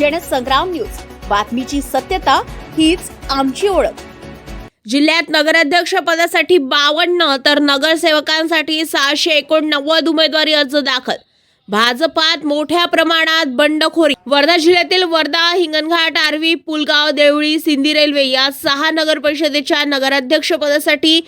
Jansangram news. बातमीची सत्यता हीच आमची ओळख. जिल्ह्यात नगराध्यक्ष पदासाठी बावन्न तर नगरसेवकांसाठी सहाशे एकोणनव्वद उमेदवारी अर्ज दाखल. भाजपात मोठ्या प्रमाणात बंडखोरी. वर्धा जिल्ह्यातील वर्धा हिंगणघाट आर्वी पुलगाव देवळी सिंधी रेल्वे या सहा नगर परिषदेच्या नगराध्यक्ष पदासाठी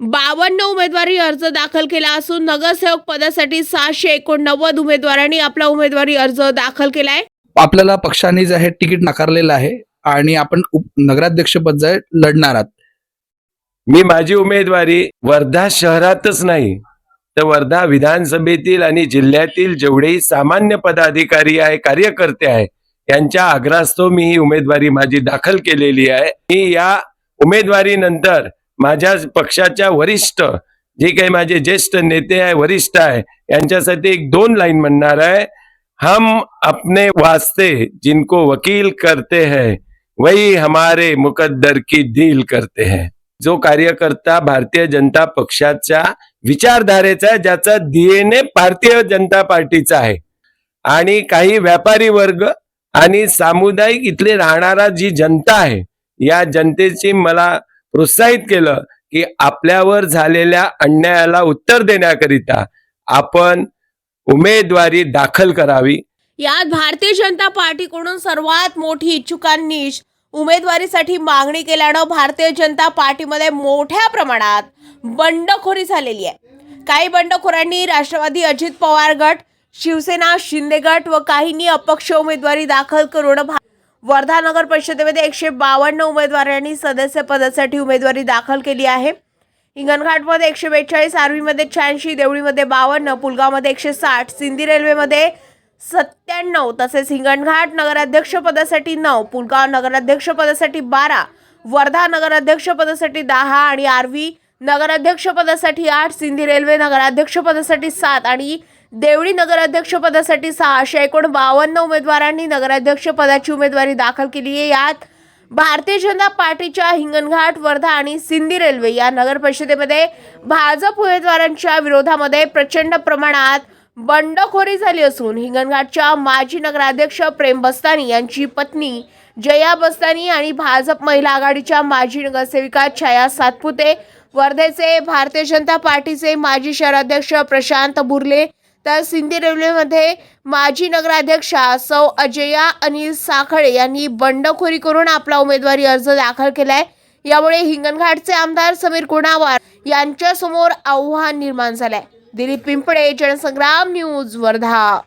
बावन्न उमेदवारी अर्ज दाखल केला असून नगरसेवक पदासाठी सहाशे एकोणनव्वद उमेदवारांनी आपला उमेदवारी अर्ज दाखल केला आहे आपल्याला पक्षाने जे आहे तिकीट नाकारलेलं आहे आणि आपण उप- नगराध्यक्षपद जे लढणार आहात. मी माझी उमेदवारी वर्धा शहरातच नाही तर वर्धा विधानसभेतील आणि जिल्ह्यातील जेवढेही सामान्य पदाधिकारी आहे कार्यकर्ते आहे यांच्या आग्रहास्तव मी ही उमेदवारी माझी दाखल केलेली आहे. मी या उमेदवारीनंतर माझ्या पक्षाच्या वरिष्ठ जे काही माझे ज्येष्ठ नेते आहे वरिष्ठ आहे यांच्यासाठी एक दोन लाईन म्हणणार आहे. हम अपने वास्ते जिनको वकील करते हैं वही हमारे मुकद्दर की डील करते हैं। जो कार्यकर्ता भारतीय जनता पक्षाच्या विचारधारेचा आहे ज्याचा डीएनए भारतीय जनता पार्टीचा आहे. आणि काही व्यापारी वर्ग आणि सामुदायिक इथले राहणारा जी जनता आहे या जनतेची मला प्रोत्साहित केलं की आपल्यावर झालेल्या अन्यायाला उत्तर देण्याकरिता आपण उमेदवारी दाखल करावी. यात भारतीय जनता पार्टीकडून सर्वात मोठी इच्छुकांनी उमेदवारीसाठी मागणी केल्यानं भारतीय जनता पार्टीमध्ये मोठ्या प्रमाणात बंडखोरी झालेली आहे. काही बंडखोरांनी राष्ट्रवादी अजित पवार गट शिवसेना शिंदे गट व काहींनी अपक्ष उमेदवारी दाखल करून भा- वर्धा नगर परिषदेमध्ये एकशे बावन्न उमेदवारांनी सदस्य पदासाठी उमेदवारी दाखल केली आहे. हिंगणघाटमध्ये एकशे बेचाळीस आर्वीमध्ये शहाऐंशी देवळीमध्ये बावन्न पुलगावमध्ये एकशे साठ सिंधी रेल्वेमध्ये सत्त्याण्णव तसेच हिंगणघाट नगराध्यक्षपदासाठी नऊ पुलगाव नगराध्यक्षपदासाठी बारा वर्धा नगराध्यक्षपदासाठी दहा आणि आर्वी नगराध्यक्षपदासाठी आठ सिंधी रेल्वे नगराध्यक्षपदासाठी सात आणि देवळी नगराध्यक्षपदासाठी सहा अशा एकूण बावन्न उमेदवारांनी नगराध्यक्षपदाची उमेदवारी दाखल केली आहे. यात भारतीय जनता पार्टीच्या हिंगणघाट वर्धा आणि सिंधी रेल्वे या नगर परिषदेमध्ये भाजप उमेदवारांच्या विरोधामध्ये प्रचंड प्रमाणात बंडखोरी झाली असून हिंगणघाटच्या माजी नगराध्यक्ष प्रेम बस्तानी यांची पत्नी जया बस्तानी आणि भाजप महिला आघाडीच्या माजी नगरसेविका छाया सातपुते वर्धेचे भारतीय जनता पार्टीचे माजी शहराध्यक्ष प्रशांत बुर्ले तर सिंधी रेल्वेमध्ये माजी नगराध्यक्षा सौ अजया अनिल साखळे यांनी बंडखोरी करून आपला उमेदवारी अर्ज दाखल केलाय. यामुळे हिंगणघाटचे आमदार समीर कुणावार यांच्यासमोर आव्हान निर्माण झालंय. दिलीप पिंपळे जनसंग्राम न्यूज वर्धा.